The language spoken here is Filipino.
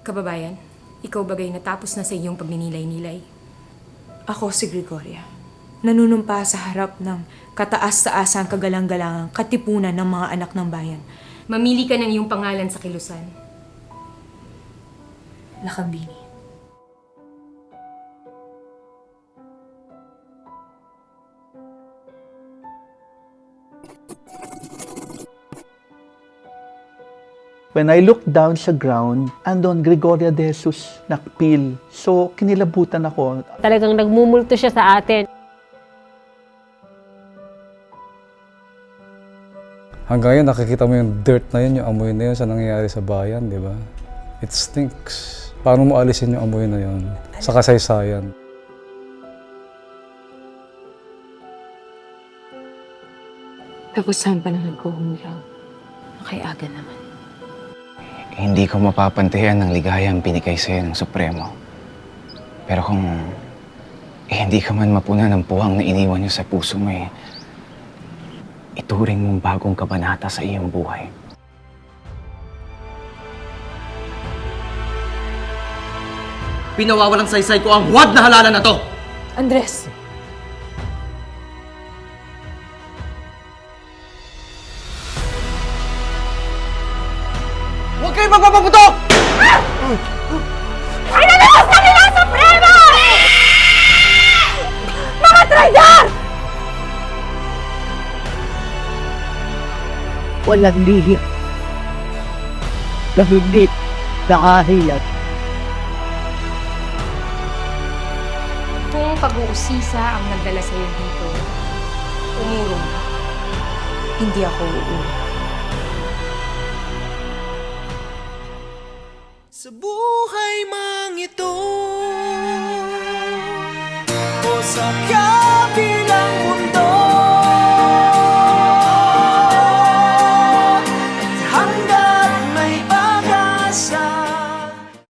Kababayan, ikaw bagay natapos na sa iyong pagninilay-nilay. Ako si Gregoria. Nanunumpa sa harap ng kataas-taasang kagalang-galangang katipunan ng mga anak ng bayan. Mamili ka ng iyong pangalan sa kilusan. Lakambini. When I looked down sa ground, andon Gregoria de Jesus nakpil. So, kinilabutan ako. Talagang nagmumulto siya sa atin. Hanggang ngayon, nakikita mo yung dirt na yun, yung amoy na yun sa nangyayari sa bayan, di ba? It stinks. Paano mo alisin yung amoy na yun sa kasaysayan? Tapos saan pa na nagkuhumulaw? Kay Aga naman. Hindi ko mapapantayan ng ligaya ang binigay sa'yo ng Supremo. Pero kung eh, hindi ka man mapuna ng puwang na iniwan niyo sa puso mo eh, ituring mong bagong kabanata sa iyong buhay. Pinawawalang saysay ko ang huwad na halalan na to! Andres! Huwag kayo magpapaputok! walang lihim. Nahigit, nakahilag. Kung pag-uusisa ang nagdala sa'yo dito, umurong ka. Hindi ako uuli. Sa buhay mang ito O sa